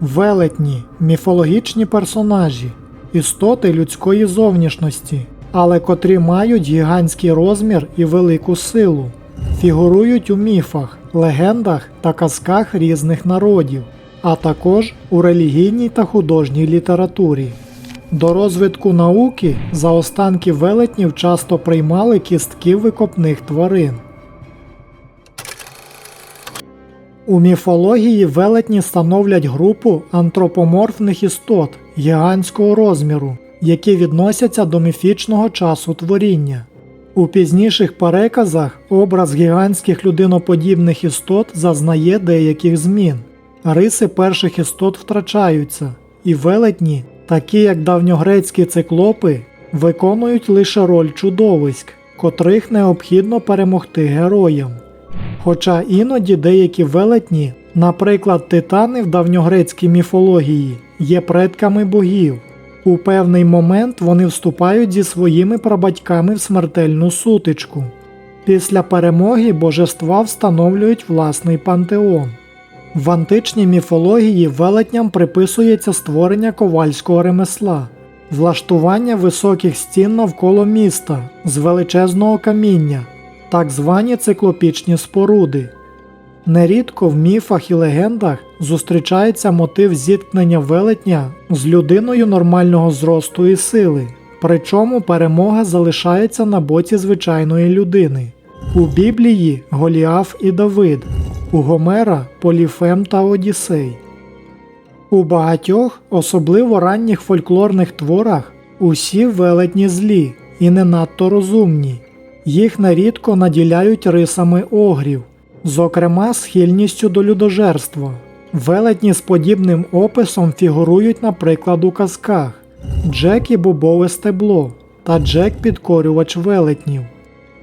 Велетні міфологічні персонажі, істоти людської зовнішності, але котрі мають гігантський розмір і велику силу, фігурують у міфах, легендах та казках різних народів, а також у релігійній та художній літературі. До розвитку науки за останки велетнів часто приймали кістки викопних тварин. У міфології велетні становлять групу антропоморфних істот гігантського розміру, які відносяться до міфічного часу творіння. У пізніших переказах образ гігантських людиноподібних істот зазнає деяких змін. Риси перших істот втрачаються, і велетні, такі як давньогрецькі циклопи, виконують лише роль чудовиськ, котрих необхідно перемогти героям. Хоча іноді деякі велетні, наприклад, титани в давньогрецькій міфології, є предками богів. У певний момент вони вступають зі своїми прабатьками в смертельну сутичку. Після перемоги божества встановлюють власний пантеон. В античній міфології велетням приписується створення ковальського ремесла, влаштування високих стін навколо міста з величезного каміння, так звані циклопічні споруди. Нерідко в міфах і легендах зустрічається мотив зіткнення велетня з людиною нормального зросту і сили, причому перемога залишається на боці звичайної людини. У Біблії Голіаф і Давид, у Гомера Поліфем та Одіссей. У багатьох, особливо ранніх фольклорних творах, усі велетні злі і не надто розумні. Їх нерідко наділяють рисами огрів, зокрема схильністю до людожерства. Велетні з подібним описом фігурують, наприклад, у казках Джек і бобове стебло та Джек підкорювач велетнів.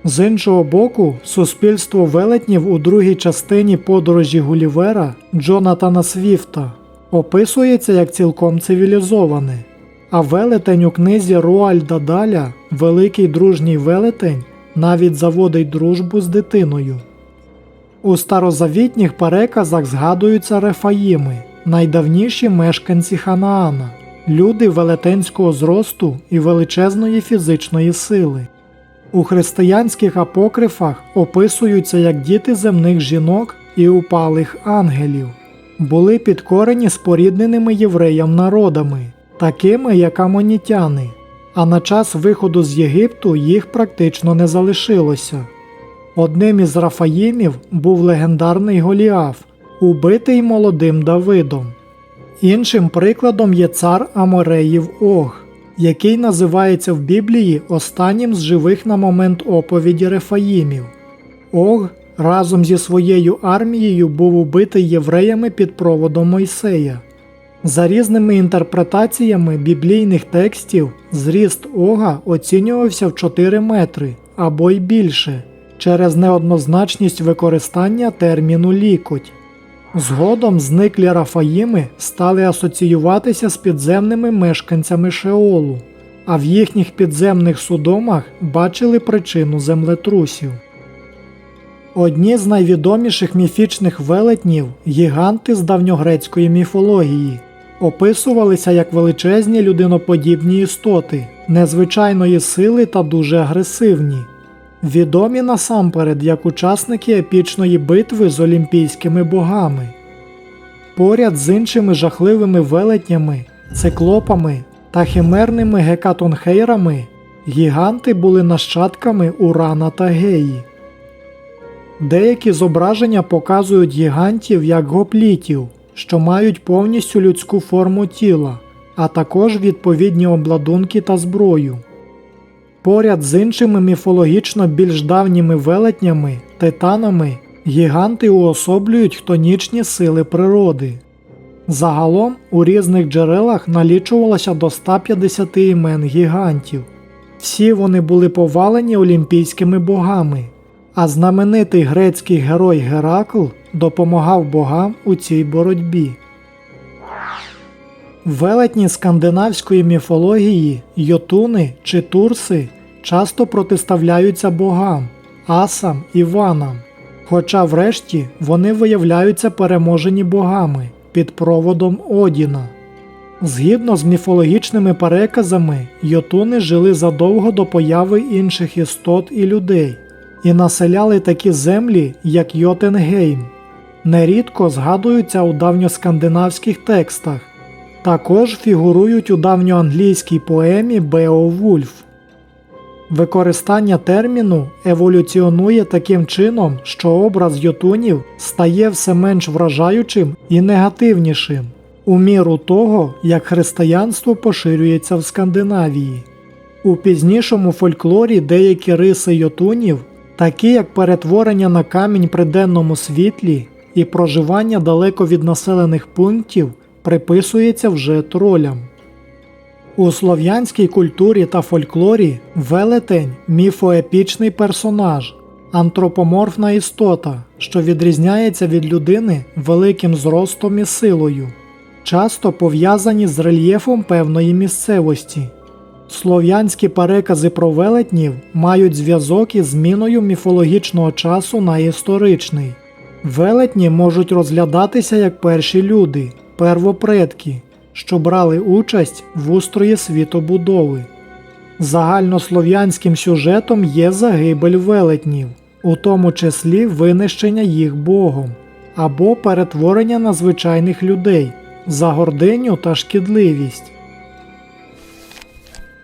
З іншого боку, суспільство велетнів у другій частині подорожі Гулівера Джонатана Свіфта описується як цілком цивілізоване, а велетень у книзі Руальда Даля, великий дружній велетень, навіть заводить дружбу з дитиною. У старозавітніх переказах згадуються рефаїми, найдавніші мешканці Ханаана, люди велетенського зросту і величезної фізичної сили. У християнських апокрифах описуються як діти земних жінок і упалих ангелів, були підкорені спорідненими євреям народами, такими як амонітяни, а на час виходу з Єгипту їх практично не залишилося. Одним із Рафаїмів був легендарний Голіаф, убитий молодим Давидом. Іншим прикладом є цар Амореїв Ог, який називається в Біблії останнім з живих на момент оповіді Рефаїмів. Ог разом зі своєю армією був убитий євреями під проводом Мойсея. За різними інтерпретаціями біблійних текстів, зріст Ога оцінювався в 4 метри або й більше через неоднозначність використання терміну лікоть. Згодом зниклі Рафаїми стали асоціюватися з підземними мешканцями Шеолу, а в їхніх підземних судомах бачили причину землетрусів. Одні з найвідоміших міфічних велетнів гіганти з давньогрецької міфології, описувалися як величезні людиноподібні істоти, незвичайної сили та дуже агресивні. Відомі насамперед як учасники епічної битви з олімпійськими богами. Поряд з іншими жахливими велетнями, циклопами та химерними гекатонхейрами гіганти були нащадками Урана та Геї. Деякі зображення показують гігантів як гоплітів, що мають повністю людську форму тіла, а також відповідні обладунки та зброю. Поряд з іншими міфологічно більш давніми велетнями, титанами, гіганти уособлюють хтонічні сили природи. Загалом у різних джерелах налічувалося до 150 імен гігантів. Всі вони були повалені олімпійськими богами, а знаменитий грецький герой Геракл допомагав богам у цій боротьбі. Велетні скандинавської міфології, йотуни чи турси часто протиставляються богам, асам і ванам, хоча врешті вони виявляються переможені богами, під проводом Одіна. Згідно з міфологічними переказами, йотуни жили задовго до появи інших істот і людей і населяли такі землі, як Йотенгейм. Нерідко згадуються у давньоскандинавських текстах, також фігурують у давньоанглійській поемі Беовульф. Використання терміну еволюціонує таким чином, що образ йотунів стає все менш вражаючим і негативнішим у міру того, як християнство поширюється в Скандинавії. У пізнішому фольклорі деякі риси йотунів, такі як перетворення на камінь при денному світлі і проживання далеко від населених пунктів, приписується вже тролям. У слов'янській культурі та фольклорі велетень міфоепічний персонаж, антропоморфна істота, що відрізняється від людини великим зростом і силою, часто пов'язані з рельєфом певної місцевості. Слов'янські перекази про велетнів мають зв'язок із зміною міфологічного часу на історичний. Велетні можуть розглядатися як перші люди, первопредки, що брали участь в устрої світобудови. Загальнослов'янським сюжетом є загибель велетнів, у тому числі винищення їх Богом, або перетворення на звичайних людей за гординю та шкідливість.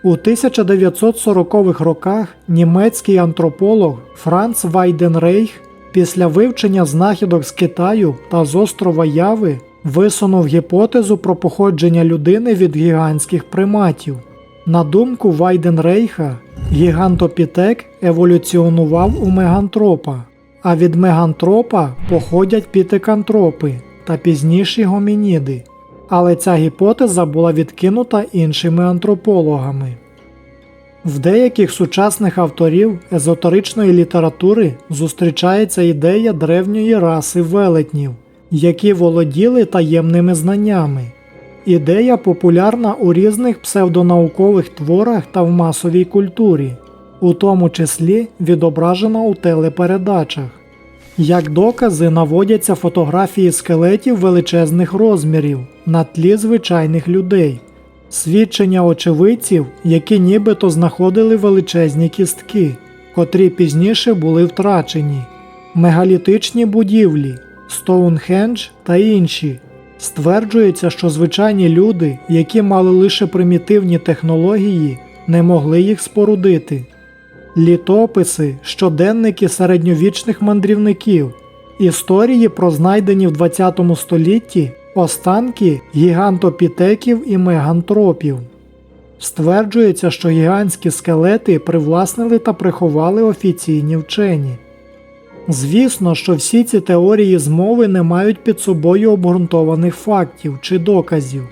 У 1940-х роках німецький антрополог Франц Вайденрейх після вивчення знахідок з Китаю та з острова Яви висунув гіпотезу про походження людини від гігантських приматів. На думку Вайденрейха, гігантопітек еволюціонував у мегантропа, а від мегантропа походять пітекантропи та пізніші гомініди. Але ця гіпотеза була відкинута іншими антропологами. В деяких сучасних авторів езотеричної літератури зустрічається ідея древньої раси велетнів, які володіли таємними знаннями. Ідея популярна у різних псевдонаукових творах та в масовій культурі, у тому числі відображена у телепередачах. Як докази наводяться фотографії скелетів величезних розмірів на тлі звичайних людей, свідчення очевидців, які нібито знаходили величезні кістки, котрі пізніше були втрачені, мегалітичні будівлі, Стоунхендж та інші. Стверджується, що звичайні люди, які мали лише примітивні технології, не могли їх спорудити. Літописи, щоденники середньовічних мандрівників, історії про знайдені в 20 столітті останки гігантопітеків і мегантропів. Стверджується, що гігантські скелети привласнили та приховали офіційні вчені. Звісно, що всі ці теорії змови не мають під собою обґрунтованих фактів чи доказів.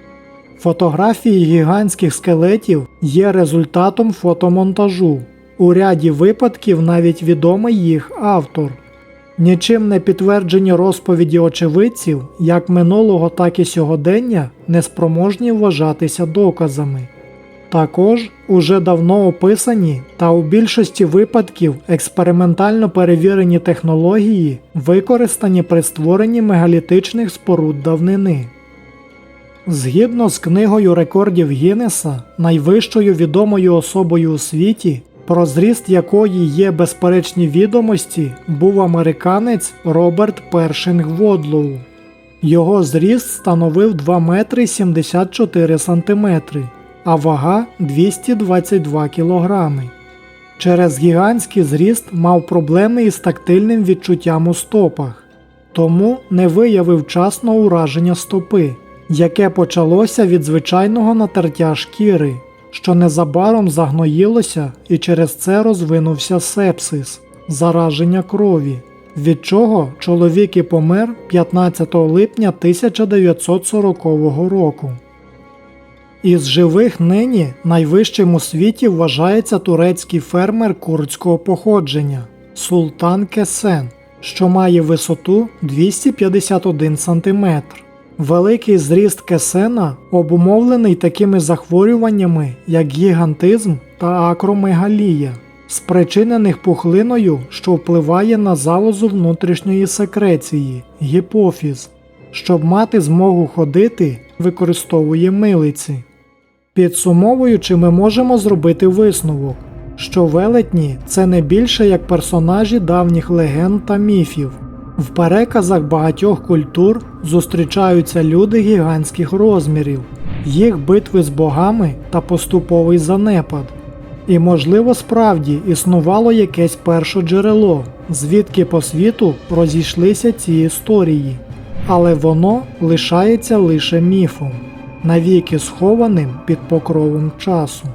Фотографії гігантських скелетів є результатом фотомонтажу. У ряді випадків навіть відомий їх автор. Нічим не підтверджені розповіді очевидців, як минулого, так і сьогодення, неспроможні вважатися доказами. Також уже давно описані та у більшості випадків експериментально перевірені технології, використані при створенні мегалітичних споруд давнини. Згідно з книгою рекордів Гіннеса, найвищою відомою особою у світі, про зріст якої є безперечні відомості, був американець Роберт Першинг Водлоу. Його зріст становив 2 метри 74 сантиметри, а вага 222 кілограми. Через гігантський зріст мав проблеми із тактильним відчуттям у стопах, тому не виявив вчасно ураження стопи, яке почалося від звичайного натертя шкіри що незабаром загноїлося і через це розвинувся сепсис зараження крові, від чого чоловік і помер 15 липня 1940 року. Із живих нині найвищим у світі вважається турецький фермер курдського походження Султан Кесен, що має висоту 251 см. Великий зріст кесена обумовлений такими захворюваннями, як гігантизм та акромегалія, спричинених пухлиною, що впливає на залозу внутрішньої секреції гіпофіз. Щоб мати змогу ходити, використовує милиці. Підсумовуючи, ми можемо зробити висновок, що велетні це не більше як персонажі давніх легенд та міфів. В переказах багатьох культур зустрічаються люди гігантських розмірів, їх битви з богами та поступовий занепад. І, можливо, справді існувало якесь першоджерело, звідки по світу розійшлися ці історії, але воно лишається лише міфом, навіки схованим під покровом часу.